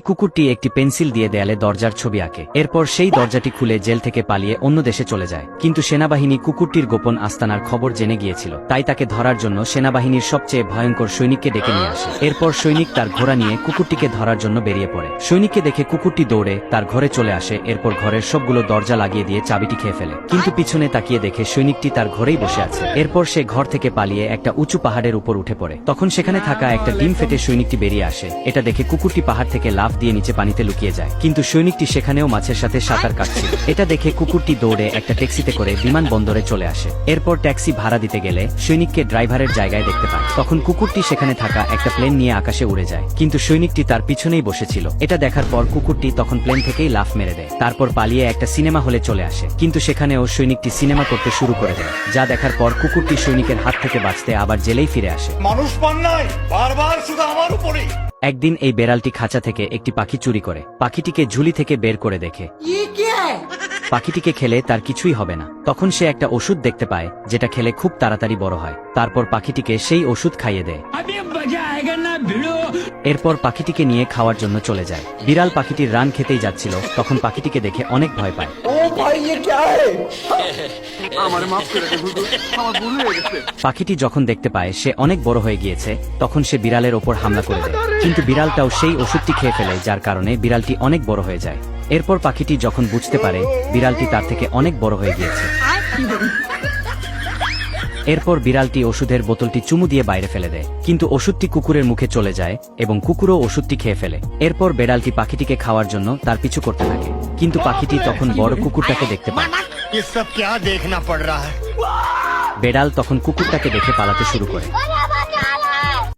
কুকুরটি একটি পেন্সিল দিয়ে দেয়ালে দরজার ছবি আঁকে। এরপর সেই দরজাটি খুলে জেল থেকে পালিয়ে অন্য দেশে চলে যায়। কিন্তু সেনাবাহিনী কুকুরটির গোপন আস্তানার খবর জেনে গিয়েছিল। তাই তাকে ধরার জন্য সেনাবাহিনীর সবচেয়ে ভয়ঙ্কর সৈনিককে ডেকে নিয়ে আসে। এরপর সৈনিক তার ঘোড়া নিয়ে কুকুরটিকে ধরার জন্য বেরিয়ে পড়ে। সৈনিককে দেখে কুকুরটি দৌড়ে, তার ঘরে চলে আসে। এরপর ঘরের সবগুলো দরজা লাগিয়ে দিয়ে চাবিটি খেয়ে ফেলে। কিন্তু পিছনে তাকিয়ে দেখে সৈনিকটি তার ঘরেই বসে আছে। এরপর সে ঘর থেকে পালিয়ে একটা উঁচু পাহাড়ের উপর উঠে পড়ে। তখন সেখানে থাকা একটা ডিম ফেটে সৈনিকটি বেরিয়ে আসে। এটা দেখে কুকুরটি পাহাড় থেকে লাফ দিয়ে নিচে পানিতে লুকিয়ে যায়। কিন্তু সৈনিকটি সেখানেও মাছের সাথে সাঁতার কাটছিল। এটা দেখে কুকুরটি দৌড়ে একটা ট্যাক্সিতে করে বিমানবন্দরে চলে আসে। এরপর ট্যাক্সি ভাড়া দিতে গেলে সৈনিককে ড্রাইভারের জায়গায় দেখতে পায়। তখন কুকুরটি সেখানে থাকা একটা প্লেন নিয়ে আকাশে উড়ে যায়। কিন্তু সৈনিকটি তার পিছনেই বসেছিল। এটা দেখার পর কুকুরটি তখন প্লেন থেকেই লাফ মেরে দেয়। তারপর পালিয়ে একটা সিনেমা হলে চলে আসে। কিন্তু সেখানেও সৈনিকটি সিনেমা করতে শুরু করে দেয়। যা দেখার পর কুকুরটি সৈনিকের হাত থেকে বাঁচতে আবার জেলেই ফিরে আসে। মানুষ বারবার শুধু আমার উপরেই। একদিন এই বেড়ালটি খাঁচা থেকে একটি পাখি চুরি করে। পাখিটিকে ঝুলি থেকে বের করে দেখে। ইয়ে পাখিটিকে খেলে তার কিছুই হবে না। তখন সে একটা ওষুধ দেখতে পায় যেটা খেলে খুব তাড়াতাড়ি বড় হয়। তারপর পাখিটিকে সেই ওষুধ খাইয়ে দেয়। এরপর পাখিটিকে নিয়ে খাওয়ার জন্য চলে যায়। বিড়াল পাখিটির রান খেতেই যাচ্ছিল তখন পাখিটিকে দেখে অনেক ভয় পায়। পাখিটি যখন দেখতে পায় সে অনেক বড় হয়ে গিয়েছে তখন সে বিড়ালের ওপর হামলা করে দেয়। কিন্তু বিড়ালটাও সেই ওষুধটি খেয়ে ফেলে যার কারণে বিড়ালটি অনেক বড় হয়ে যায়। এরপর পাখিটি যখন বুঝতে পারে বিড়ালটি তার থেকে অনেক বড় হয়ে গিয়েছে। এরপর বিড়ালটি ওষুধের বোতলটি চুমু দিয়ে বাইরে ফেলে দেয়। কিন্তু ওষুধটি কুকুরের মুখে চলে যায় এবং কুকুরও ওষুধটি খেয়ে ফেলে। এরপর বেড়ালটি পাখিটিকে খাওয়ার জন্য তার পিছু করতে থাকে। কিন্তু পাখিটি তখন বড় কুকুরটাকে দেখতে পায়। বেড়াল তখন কুকুরটাকে দেখে পালাতে শুরু করে।